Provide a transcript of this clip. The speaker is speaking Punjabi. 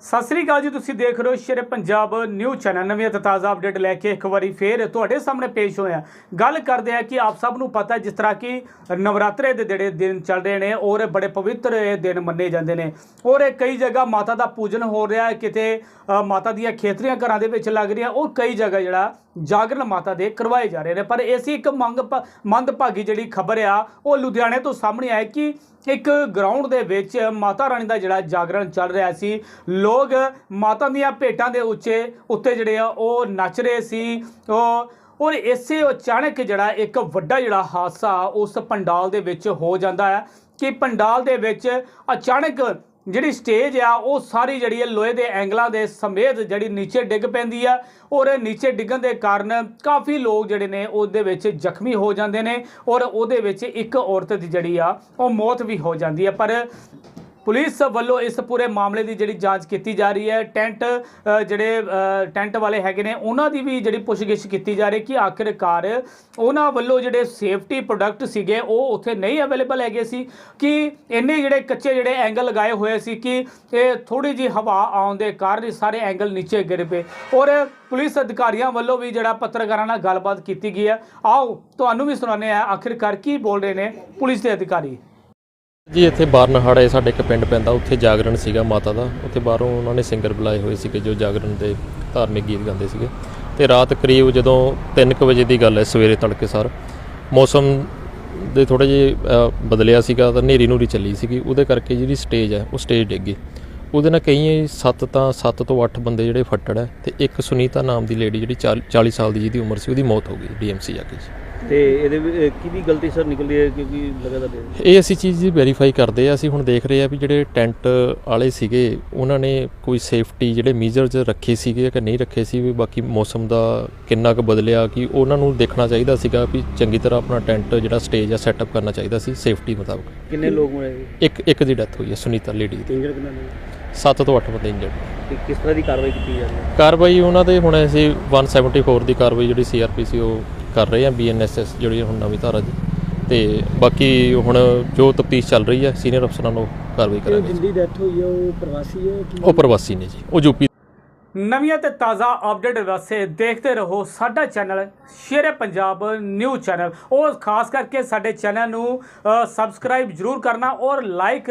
ਸਤਿ ਸ੍ਰੀ ਅਕਾਲ ਜੀ, ਤੁਸੀਂ ਦੇਖ ਰਹੇ ਹੋ ਸ਼ੇਰੇ ਪੰਜਾਬ ਨਿਊ ਚੈਨਲ। ਨਵੀਂ ਅਤੇ ਤਾਜ਼ਾ ਅਪਡੇਟ ਲੈ ਕੇ ਇੱਕ ਵਾਰੀ ਫੇਰ ਤੁਹਾਡੇ ਸਾਹਮਣੇ ਪੇਸ਼ ਹੋਇਆ ਗੱਲ ਕਰਦੇ ਆ ਕਿ ਆਪ ਸਭ ਨੂੰ ਪਤਾ ਜਿਸ ਤਰ੍ਹਾਂ ਕਿ ਨਵਰਾਤਰੇ ਦੇ ਜਿਹੜੇ ਦਿਨ ਚੱਲ ਰਹੇ ਨੇ, ਔਰ ਇਹ ਬੜੇ ਪਵਿੱਤਰ ਇਹ ਦਿਨ ਮੰਨੇ ਜਾਂਦੇ ਨੇ। ਔਰ ਇਹ ਕਈ ਜਗ੍ਹਾ ਮਾਤਾ ਦਾ ਪੂਜਨ ਹੋ ਰਿਹਾ ਹੈ, ਕਿਤੇ ਮਾਤਾ ਦੀਆਂ ਖੇਤਰੀਆਂ ਘਰਾਂ ਦੇ ਵਿੱਚ ਲੱਗ ਰਹੀਆਂ ਔਰ ਕਈ ਜਗ੍ਹਾ ਜਿਹੜਾ ਜਾਗਰਣ ਮਾਤਾ ਦੇ ਕਰਵਾਏ ਜਾ ਰਹੇ ਨੇ। ਪਰ ਐਸੀ ਇੱਕ ਮੰਗ ਪ- ਮੰਦਭਾਗੀ ਜਿਹੜੀ ਖਬਰ ਆ, ਉਹ ਲੁਧਿਆਣੇ ਤੋਂ ਸਾਹਮਣੇ ਆਈ ਕਿ ਇੱਕ ਗਰਾਊਂਡ ਦੇ ਵਿੱਚ ਮਾਤਾ ਰਾਣੀ ਦਾ ਜਿਹੜਾ ਜਾਗਰਣ ਚੱਲ ਰਿਹਾ ਸੀ, ਲੋਕ ਮਾਤਾ ਦੀਆਂ ਭੇਟਾਂ ਦੇ ਉੱਚੇ, ਉੱਤੇ ਜਿਹੜੇ ਆ, ਉਹ ਨੱਚ ਰਹੇ ਸੀ। ਉਹ, ਔਰ ਇਸੇ ਅਚਾਨਕ ਜਿਹੜਾ ਇੱਕ ਵੱਡਾ ਜਿਹੜਾ ਹਾਦਸਾ ਉਸ ਪੰਡਾਲ ਦੇ ਵਿੱਚ ਹੋ ਜਾਂਦਾ ਹੈ ਕਿ ਪੰਡਾਲ ਦੇ ਵਿੱਚ ਅਚਾਨਕ ਜਿਹੜੀ ਸਟੇਜ ਆ, ਉਹ ਸਾਰੀ ਜਿਹੜੀ ਹੈ ਲੋਹੇ ਦੇ ਐਂਗਲਾਂ ਦੇ ਸਮੇਤ ਜਿਹੜੀ ਨੀਚੇ ਡਿੱਗ ਪੈਂਦੀ ਆ ਔਰ ਨੀਚੇ ਡਿੱਗਣ ਦੇ ਕਾਰਨ ਕਾਫੀ ਲੋਕ ਜਿਹੜੇ ਨੇ ਉਹਦੇ ਵਿੱਚ ਜ਼ਖਮੀ ਹੋ ਜਾਂਦੇ ਨੇ ਔਰ ਉਹਦੇ ਵਿੱਚ ਇੱਕ ਔਰਤ ਦੀ ਜਿਹੜੀ ਆ, ਉਹ ਮੌਤ ਵੀ ਹੋ ਜਾਂਦੀ ਹੈ ਪਰ ਪੁਲਿਸ ਵੱਲੋਂ ਇਸ ਪੂਰੇ ਮਾਮਲੇ ਦੀ ਜਿਹੜੀ ਜਾਂਚ ਕੀਤੀ ਜਾ ਰਹੀ ਹੈ। ਟੈਂਟ ਜਿਹੜੇ ਟੈਂਟ ਵਾਲੇ ਹੈਗੇ ਨੇ, ਉਹਨਾਂ ਦੀ ਵੀ ਜਿਹੜੀ ਪੁੱਛਗਿੱਛ ਕੀਤੀ ਜਾ ਰਹੀ ਕਿ ਆਖਿਰਕਾਰ ਉਹਨਾਂ ਵੱਲੋਂ ਜਿਹੜੇ ਸੇਫਟੀ ਪ੍ਰੋਡਕਟ ਸੀਗੇ, ਉਹ ਉੱਥੇ ਨਹੀਂ ਅਵੇਲੇਬਲ ਹੈਗੇ ਸੀ। ਕਿ ਇੰਨੇ ਜਿਹੜੇ ਕੱਚੇ ਜਿਹੜੇ ਐਂਗਲ ਲਗਾਏ ਹੋਏ ਸੀ ਕਿ ਇਹ ਥੋੜੀ ਜੀ ਹਵਾ ਆਉਣ ਦੇ ਕਾਰਨ ਇਹ ਸਾਰੇ ਐਂਗਲ ਨੀਚੇ ਗਿਰ ਪਏ। ਔਰ ਪੁਲਿਸ ਅਧਿਕਾਰੀਆਂ ਵੱਲੋਂ ਵੀ ਜਿਹੜਾ ਪੱਤਰਕਾਰਾਂ ਨਾਲ ਗੱਲਬਾਤ ਕੀਤੀ ਗਈ ਹੈ। ਆਓ, ਤੁਹਾਨੂੰ ਵੀ ਸੁਣਾਉਂਦੇ ਆ ਆਖਿਰਕਾਰ ਕੀ ਬੋਲ ਰਹੇ ਨੇ ਪੁਲਿਸ ਦੇ ਅਧਿਕਾਰੀ। ਜੀ, ਇੱਥੇ ਬਾਰਨਹਾੜਾ ਇਹ ਸਾਡੇ ਇੱਕ ਪਿੰਡ ਪੈਂਦਾ, ਉੱਥੇ ਜਾਗਰਣ ਸੀਗਾ ਮਾਤਾ ਦਾ। ਉੱਥੇ ਬਾਹਰੋਂ ਉਹਨਾਂ ਨੇ ਸਿੰਗਰ ਬੁਲਾਏ ਹੋਏ ਸੀਗੇ, ਜੋ ਜਾਗਰਣ ਦੇ ਧਾਰਮਿਕ ਗੀਤ ਗਾਉਂਦੇ ਸੀਗੇ। ਤੇ ਰਾਤ ਕਰੀਬ ਜਦੋਂ 3:00 ਵਜੇ ਦੀ ਗੱਲ ਹੈ, ਸਵੇਰੇ ਤੜਕੇ ਸਰ, ਮੌਸਮ ਦੇ ਥੋੜੇ ਜਿਹੇ ਬਦਲਿਆ ਸੀਗਾ, ਤਾਂ ਹਨੇਰੀ ਨੂਰੀ ਚੱਲੀ ਸੀਗੀ। ਉਹਦੇ ਕਰਕੇ ਜਿਹੜੀ ਸਟੇਜ ਹੈ, ਉਹ ਸਟੇਜ ਡਿੱਗ ਗਈ। ਉਹਦੇ ਨਾਲ ਕਈ ਸੱਤ ਤਾਂ ਸੱਤ ਤੋਂ ਅੱਠ ਬੰਦੇ ਜਿਹੜੇ ਫੱਟੜ ਹੈ, ਤੇ ਇੱਕ ਸੁਨੀਤਾ ਨਾਮ ਦੀ ਲੇਡੀ ਜਿਹੜੀ 40 ਸਾਲ ਦੀ ਜਿਹਦੀ ਉਮਰ ਸੀ, ਉਹਦੀ ਮੌਤ ਹੋ ਗਈ ਡੀਐਮਸੀ ਜਾ ਕੇ ਤੇ ਇਹਦੇ ਇਹ ਕਿਹਦੀ ਗਲਤੀ ਸਰ ਨਿਕਲਦੀ ਹੈ? ਕਿਉਂਕਿ ਲਗਾਤਾਰ ਇਹ ਅਸੀਂ ਚੀਜ਼ ਦੀ ਵੈਰੀਫਾਈ ਕਰਦੇ ਆ ਅਸੀਂ ਹੁਣ ਦੇਖ ਰਹੇ ਆ ਵੀ ਜਿਹੜੇ ਟੈਂਟ ਵਾਲੇ ਸੀਗੇ ਉਹਨਾਂ ਨੇ ਕੋਈ ਸੇਫਟੀ ਜਿਹੜੇ ਮੇਜਰਸ ਰੱਖੇ ਸੀਗੇ ਕਿ ਨਹੀਂ ਰੱਖੇ ਸੀ ਵੀ ਬਾਕੀ ਮੌਸਮ ਦਾ ਕਿੰਨਾ ਕੁ ਬਦਲਿਆ ਕਿ ਉਹਨਾਂ ਨੂੰ ਦੇਖਣਾ ਚਾਹੀਦਾ ਸੀਗਾ ਵੀ ਚੰਗੀ ਤਰ੍ਹਾਂ ਆਪਣਾ ਟੈਂਟ ਜਿਹੜਾ ਸਟੇਜ ਆ ਸੈਟਅਪ ਕਰਨਾ ਚਾਹੀਦਾ ਸੀ ਸੇਫਟੀ ਮੁਤਾਬਕ। ਕਿੰਨੇ ਲੋਕ ਮਰੇ ਇੱਕ ਇੱਕ ਦੀ ਡੈਥ ਹੋਈ ਹੈ ਸੁਨੀਤਾ ਲੇਡੀ ਦੀ। ਇੰਜਰ ਕਿੰਨੇ ਨੇ 7 ਤੋਂ 8 ਬੰਦੇ ਇੰਜਰਡ ਤੇ ਕਿਸ ਤਰ੍ਹਾਂ ਦੀ ਕਾਰਵਾਈ ਕੀਤੀ ਜਾ ਰਹੀ ਹੈ? ਕਾਰਵਾਈ ਉਹਨਾਂ ਦੇ ਹੁਣ ਅਸੀਂ 174 ਦੀ ਕਾਰਵਾਈ ਜਿਹੜੀ ਸੀਆਰਪੀਸੀ ਉਹ ਕਰ ਰਹੇ ਆ ਬੀਐਨਐਸਐਸ ਜਿਹੜੀ ਹੁਣ ਨਵੀਂ ਧਾਰਾ ਦੀ ਤੇ ਬਾਕੀ ਹੁਣ ਜੋ ਤਫਤੀਸ਼ ਚੱਲ ਰਹੀ ਹੈ ਸੀਨੀਅਰ ਅਫਸਰਾਂ ਨੂੰ ਕਾਰਵਾਈ ਕਰਾਂਗੇ। ਜਿੰਦੀ ਡੈਥ ਹੋਈ ਹੈ ਉਹ ਪ੍ਰਵਾਸੀ ਹੈ ਕਿ ਉਹ ਪ੍ਰਵਾਸੀ ਨੇ ਜੀ ਉਹ ਯੂਪੀ ਨਵੀਆਂ ਤੇ ਤਾਜ਼ਾ ਅਪਡੇਟ ਵਾਸਤੇ ਦੇਖਦੇ ਰਹੋ ਸਾਡਾ channel Shere Punjab new channel. ਉਹ ਖਾਸ ਕਰਕੇ ਸਾਡੇ ਚੈਨਲ ਨੂੰ ਸਬਸਕ੍ਰਾਈਬ ਜਰੂਰ ਕਰਨਾ ਔਰ ਲਾਈਕ